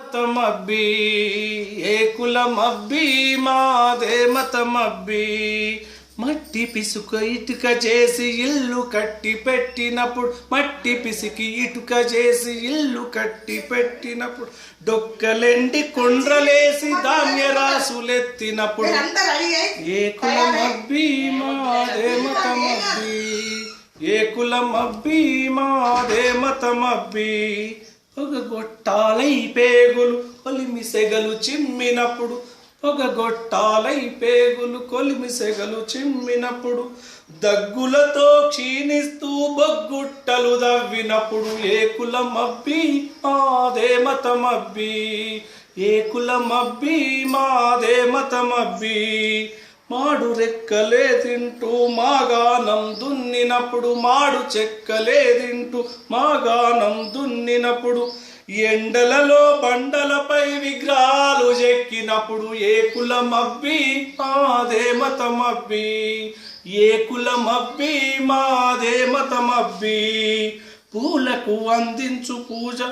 మతమబ్బి ఏ కులమబ్బి మాదే మతమబ్బి. మట్టి పిసుక ఇటుక చేసి ఇల్లు కట్టి పెట్టినప్పుడు మట్టి పిసికి ఇటుక చేసి ఇల్లు కట్టి పెట్టినప్పుడు డొక్కలెండి కొండ్రలేసి ధాన్య రాసులెత్తినప్పుడు. ఏ కులమబ్బి మాదే మతమబ్బి. ఏ కులమబ్బి మాదే మతమబ్బి. ఒక గొట్టాలై పేగులు కొలిమి సెగలు చిమ్మినప్పుడు. ఒక గొట్టాలై పేగులు కొలిమి సెగలు చిమ్మినప్పుడు. దగ్గులతో క్షీణిస్తూ బొగ్గుట్టలు దవ్వినప్పుడు. ఏ కులమబ్బి మాదే మతమబ్బి. ఏ కులమబ్బి మాదే మతమబ్బి. మాడు రెక్కలే తింటూ మాగానం దున్నినప్పుడు మాడు చెక్కలే తింటూ మాగానం దున్నినప్పుడు ఎండలలో బండలపై విగ్రహాలు చెక్కినప్పుడు ఏ కులమబ్బి? మాదే మతమబ్బి. ఏ కులమబ్బి? మాదే మతమబ్బి. పూలకు అందించు పూజ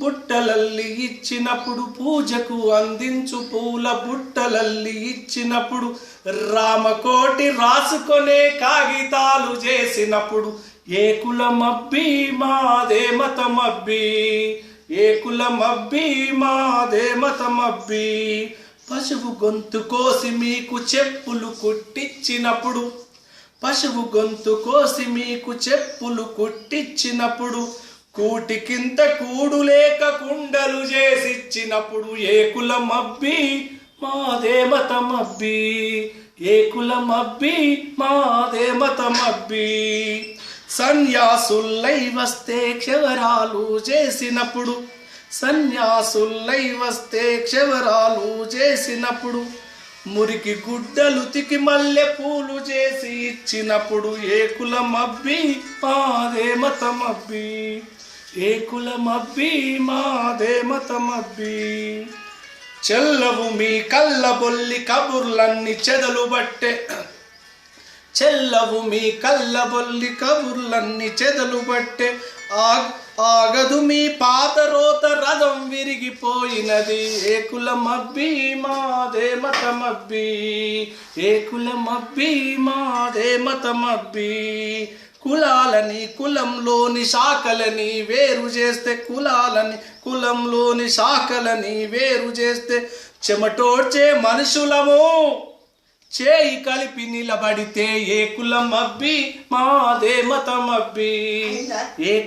బుట్టలల్లి ఇచ్చినప్పుడు పూజకు అందించు పూల బుట్టలల్లి ఇచ్చినప్పుడు రామకోటి రాసుకొనే కాగితాలు చేసినప్పుడు ఏ కులమబ్బి మాదే మతమబ్బి ఏ కులమబ్బి మాదే మతమబ్బి. పశువు గొంతు కోసి మీకు చెప్పులు కుట్టించినప్పుడు పశువు గొంతు కోసి మీకు చెప్పులు కుట్టించినప్పుడు కూటికింత కూడు లేక కుండలు చేసిచ్చినప్పుడు ఏ కులమబ్బి మాదే మతమబ్బి ఏ కులమబ్బి మాదే మబ్బి సన్యాసుల్లై వస్తే క్షవరాలు చేసినప్పుడు సన్యాసుల్లై వస్తే క్షవరాలు చేసినప్పుడు మురికి గుడ్డలు తికి మల్లె పూలు చేసి ఇచ్చినప్పుడు ఏ కులమబ్బి మాదే మతమబ్బి ఏ కులమబ్బి మాదే మతమబ్బి. చెల్లవు మీ కళ్ళ బొల్లి కబుర్లన్నీ చెదలు బట్టే. చెల్లవు మీ కళ్ళబొల్లి కబుర్లన్నీ చెదలు బట్టే. ఆగ్ ఆగదు మీ పాత రోత రథం విరిగిపోయినది. ఏ కులమబ్బి మాదే మతమబ్బి. ఏ కులమబ్బి మాదే మతమబ్బి. కులాలని కులంలోని శాఖలని వేరు చేస్తే కులాలని కులంలోని శాఖలని వేరు చేస్తే చెమటోడ్చే మనుషులము. చేయి కలిపి నిలబడితే ఏ కులం అబ్బి? మాదే మతం అబ్బి. ఏ